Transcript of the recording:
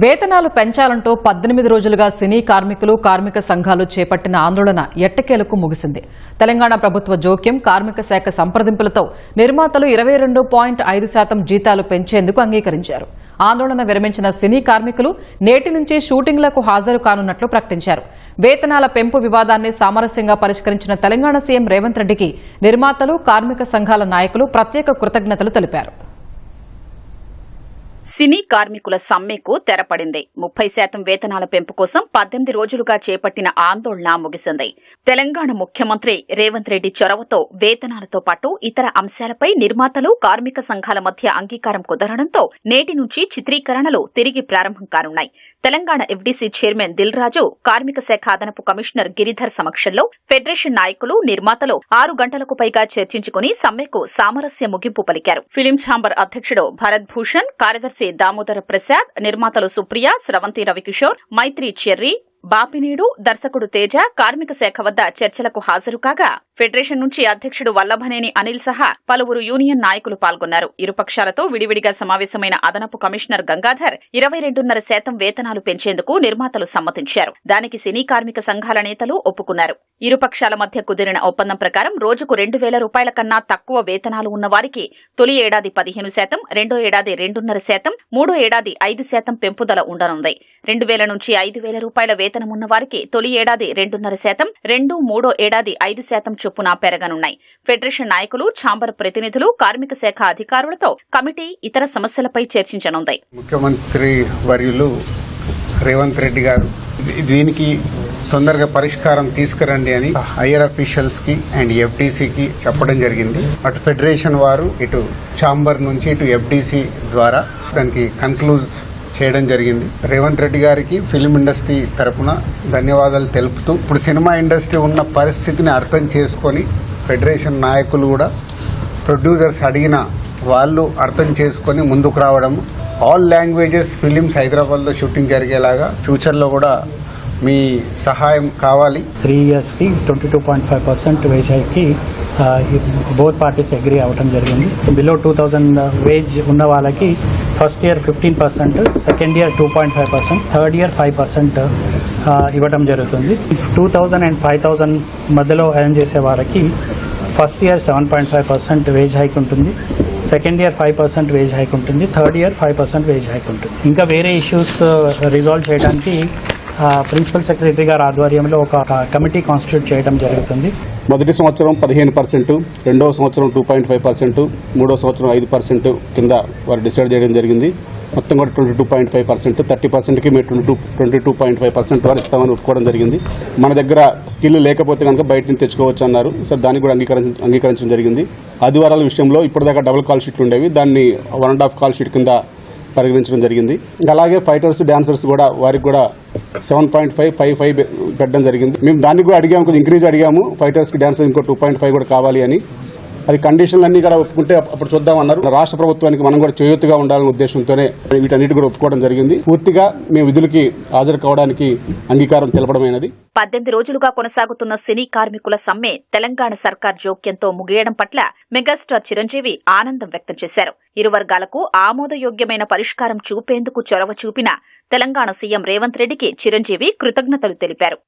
వేతనాలు పెంచాలంటూ పద్దెనిమిది రోజులుగా సినీ కార్మికులు కార్మిక సంఘాలు చేపట్టిన ఆందోళన ఎట్టకేలకు ముగిసింది. తెలంగాణ ప్రభుత్వ జోక్యం కార్మిక శాఖ సంప్రదింపులతో నిర్మాతలు ఇరవై రెండు పాయింట్ ఐదు శాతం జీతాలు పెంచేందుకు అంగీకరించారు. ఆందోళన విరమించిన సినీ కార్మికులు నేటి నుంచి షూటింగ్లకు హాజరు కానున్నట్లు ప్రకటించారు. వేతనాల పెంపు వివాదాన్ని సామరస్యంగా పరిష్కరించిన తెలంగాణ సీఎం రేవంత్ రెడ్డికి నిర్మాతలు కార్మిక సంఘాల నాయకులు ప్రత్యేక కృతజ్ఞతలు తెలిపారు. సినీ కార్మికుల సమ్మెకు తెరపడింది. ముప్పై శాతం వేతనాల పెంపు కోసం పద్దెనిమిది రోజులుగా చేపట్టిన ఆందోళన ముగిసింది. తెలంగాణ ముఖ్యమంత్రి రేవంత్ రెడ్డి చొరవతో వేతనాలతో పాటు ఇతర అంశాలపై నిర్మాతలు కార్మిక సంఘాల మధ్య అంగీకారం కుదరడంతో నేటి నుంచి చిత్రీకరణలు తిరిగి ప్రారంభం కానున్నాయి. తెలంగాణ ఎఫ్డీసీ చైర్మన్ దిల్ రాజు కార్మిక శాఖ అదనపు కమిషనర్ గిరిధర్ సమక్షంలో ఫెడరేషన్ నాయకులు నిర్మాతలు ఆరు గంటలకు పైగా చర్చించుకుని సమ్మెకు సామరస్య ముగింపు పలికారు. ఫిలిం ఛాంబర్ అధ్యక్షుడు భరత్ భూషణ్ కార్యదర్శి దామోదర ప్రసాద్ నిర్మాతలు సుప్రియ స్రవంతి రవికిషోర్ మైత్రి చెర్రీ బాపినీడు దర్శకుడు తేజ కార్మిక శాఖ వద్ద చర్చలకు హాజరు కాగా ఫెడరేషన్ నుంచి అధ్యక్షుడు వల్లభనేని అనిల్ సహా పలువురు యూనియన్ నాయకులు పాల్గొన్నారు. ఇరుపక్షాలతో విడివిడిగా సమావేశమైన అదనపు కమిషనర్ గంగాధర్ ఇరవై రెండున్నర శాతం వేతనాలు పెంచేందుకు నిర్మాతలు సమ్మతించారు. దానికి సినీ కార్మిక సంఘాల నేతలు ఒప్పుకున్నారు. ఇరుపక్షాల మధ్య కుదిరిన ఒప్పందం ప్రకారం రోజుకు రెండు వేల రూపాయల కన్నా తక్కువ వేతనాలు ఉన్నవారికి తొలి ఏడాది పదిహేను శాతం రెండో ఏడాది రెండున్నర శాతం మూడో ఏడాది ఐదు శాతం పెంపుదల ఉండనుంది. రెండు వేల నుంచి ఐదు వేల రూపాయల వేతనం ఉన్న వారికి తొలి ఏడాది రెండున్నర శాతం రెండు మూడో ఏడాది ఐదు శాతం చొప్పున పెరగనున్నాయి. ఫెడరేషన్ నాయకులు ఛాంబర్ ప్రతినిధులు కార్మిక శాఖ అధికారులతో కమిటీ ఇతర సమస్యలపై చర్చించనుంది. ముఖ్యమంత్రి వర్యులు రేవంత్ రెడ్డి గారు దీనికి తొందరగా పరిష్కారం తీసుకురండి అని హైయర్ అఫీషియల్స్కి అండ్ ఎఫ్డీసీకి చెప్పడం జరిగింది. అటు ఫెడరేషన్ వారు ఇటు ఛాంబర్ నుంచి ఇటు ఎఫ్డీసీ ద్వారా దానికి కన్క్లూజ్ చేయడం జరిగింది. రేవంత్ రెడ్డి గారికి ఫిలిం ఇండస్ట్రీ తరఫున ధన్యవాదాలు తెలుపుతూ ఇప్పుడు సినిమా ఇండస్ట్రీ ఉన్న పరిస్థితిని అర్థం చేసుకొని ఫెడరేషన్ నాయకులు కూడా ప్రొడ్యూసర్స్ అడిగిన వాళ్ళు అర్థం చేసుకొని ముందుకు రావడం ఆల్ లాంగ్వేజెస్ ఫిలిమ్స్ హైదరాబాద్లో షూటింగ్ జరిగేలాగా ఫ్యూచర్లో కూడా మీ సహాయం కావాలి. త్రీ ఇయర్స్కి twenty two point five percent wage హైక్కి both parties agree అవ్వడం జరిగింది. బిలో టూ థౌజండ్ వేజ్ ఉన్న వాళ్ళకి first year fifteen percent second year two point five percent third year five percent ఇవ్వడం జరుగుతుంది. Two thousand and five thousand మధ్యలో earn చేసే వాళ్ళకి first year seven point five percent wage hike ఉంటుంది. Second year five percent wage hike ఉంటుంది. Third year five percent wage hike ఉంటుంది. ఇంకా వేరే ఇష్యూస్ రిజాల్వ్ చేయడానికి ప్రిన్సిపల్ సెక్రటరీ గారి ఆధ్వర్యంలో ఒక కమిటీ కాన్స్టిట్యూట్ చేయడం జరుగుతుంది. మొదటి సంవత్సరం పదిహేను పర్సెంట్ రెండవ సంవత్సరం టూ పాయింట్ ఫైవ్ పర్సెంట్ మూడో సంవత్సరం ఐదు పర్సెంట్ కింద వారు డిసైడ్ చేయడం జరిగింది. మొత్తం కూడా twenty two point five percent thirty పర్సెంట్కి మేము twenty two twenty two point five percent వారు ఇస్తామని ఒప్పుకోవడం జరిగింది. మన దగ్గర స్కిల్ లేకపోతే కనుక బయట నుంచి తెచ్చుకోవచ్చు అన్నారు. సార్ దానికి కూడా అంగీకరించ అంగీకరించడం జరిగింది. ఆదివారాల విషయంలో ఇప్పటిదాకా డబుల్ కాల్ షీట్లు ఉండేవి. దాన్ని one and half call sheet కింద పరిగణించడం జరిగింది. అలాగే ఫైటర్స్ డాన్సర్స్ కూడా వారికి కూడా seven point five five five పెట్టడం జరిగింది. మేము దానికి కూడా అడిగాము కొంచెం ఇంక్రీజ్ అడిగాము. ఫైటర్స్కి డాన్సర్ ఇంకో టూ పాయింట్ ఫైవ్ కూడా కావాలి అని. అది కండిషన్లు అన్ని కూడా ఒప్పుకుంటే అప్పుడు చూద్దాం అన్నారు. రాష్ట్ర ప్రభుత్వానికి మనం కూడా చేయూతగా ఉండాలనే ఉద్దేశంతోనే వీటన్నిటి కూడా ఒప్పుకోవడం జరిగింది. పూర్తిగా మేము విధులకి హాజరు కావడానికి అంగీకారం తెలపడమైనది. పద్దెనిమిది రోజులుగా కొనసాగుతున్న సినీ కార్మికుల సమ్మె తెలంగాణ సర్కార్ జోక్యంతో ముగియడం పట్ల మెగాస్టార్ చిరంజీవి ఆనందం వ్యక్తం చేశారు. ఇరు వర్గాలకు ఆమోదయోగ్యమైన పరిష్కారం చూపేందుకు చొరవ చూపిన తెలంగాణ సీఎం రేవంత్ రెడ్డికి చిరంజీవి కృతజ్ఞతలు తెలిపారు.